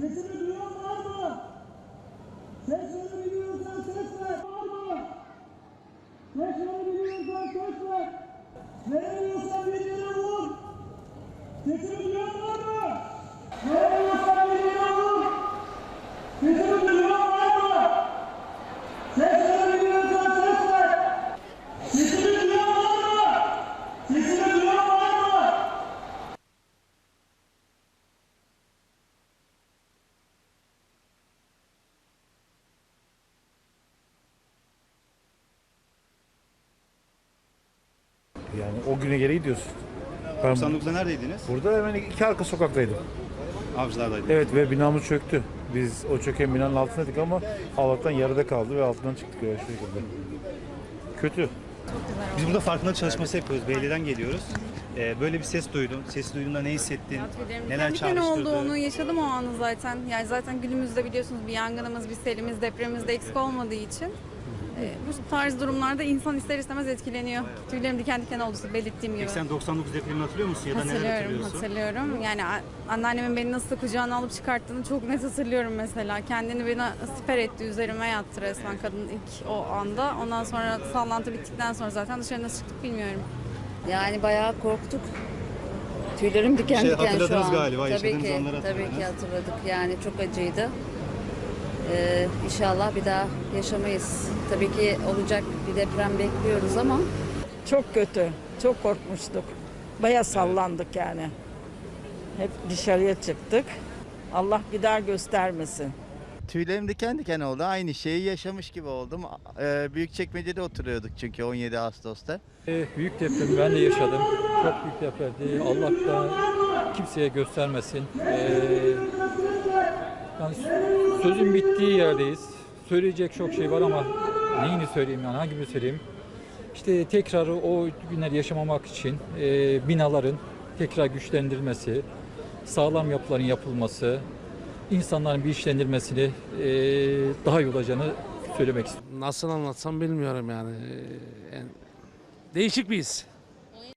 Sesini duyan var mı? Sesini biliyorsan ses ver. Var mı? Sesini biliyorsan ses ver. Veremiyorsan birine vur. Sesini duyan var mı? Veremiyorsan birine vur. Sesini duyan var mı? Sesini biliyorsan ses ver. Sesini duyan var mı? Sesini duyan var mı? Yani o güne geri gidiyorsun. Ben 99'da neredeydiniz? burada hemen iki arka sokaktaydım. Avcılardaydım. Evet ve binamız çöktü. Biz o çöken binanın altındaydık ama Allah'tan yarıda kaldı ve altından çıktık öyle şekilde. Kötü. Biz burada farkındalık çalışması yapıyoruz. Belediyeden geliyoruz. Ee, böyle bir ses duydun. Sesi duyduğunda ne hissettin? Neler Kendi ne çağrıştırdı? olduğunu yaşadım o anı zaten. Yani zaten günümüzde biliyorsunuz bir yangınımız, bir selimiz, depremimiz de eksik olmadığı için bu tarz durumlarda insan ister istemez etkileniyor. Tüylerim diken diken oldu belirttiğim gibi. Peki sen 99 depremini hatırlıyor musun ya da neler Hatırlıyorum, hatırlıyorsun? hatırlıyorum. Yani anneannemin beni nasıl kucağına alıp çıkarttığını çok net hatırlıyorum mesela. Kendini beni siper etti, üzerime yattı resmen kadın ilk o anda. Ondan sonra sallantı bittikten sonra zaten dışarı nasıl çıktık bilmiyorum. Yani bayağı korktuk. Tüylerim diken Şey, diken şu hatırladınız an. galiba, tabii ki, anları Tabii ki hatırladınız. hatırladık. Yani çok acıydı. Ee, inşallah bir daha yaşamayız. Tabii ki olacak bir deprem bekliyoruz ama Çok kötü. Çok korkmuştuk. Baya sallandık yani. Hep dışarıya çıktık. Allah bir daha göstermesin. Tüylerim diken diken oldu. Aynı şeyi yaşamış gibi oldum. Ee, Büyükçekmece'de oturuyorduk çünkü 17 Ağustos'ta. Ee, Büyük depremi ben de yaşadım. Çok büyük depremdi. Allah da kimseye göstermesin. Ee, yani sözün bittiği yerdeyiz. Söyleyecek çok şey var ama neyini söyleyeyim yani hangi birini söyleyeyim? İşte tekrar o günleri yaşamamak için e, binaların tekrar güçlendirilmesi, sağlam yapıların yapılması, insanların bilinçlendirilmesini e, daha iyi olacağını söylemek istiyorum. Nasıl anlatsam bilmiyorum yani. Yani değişik bir his.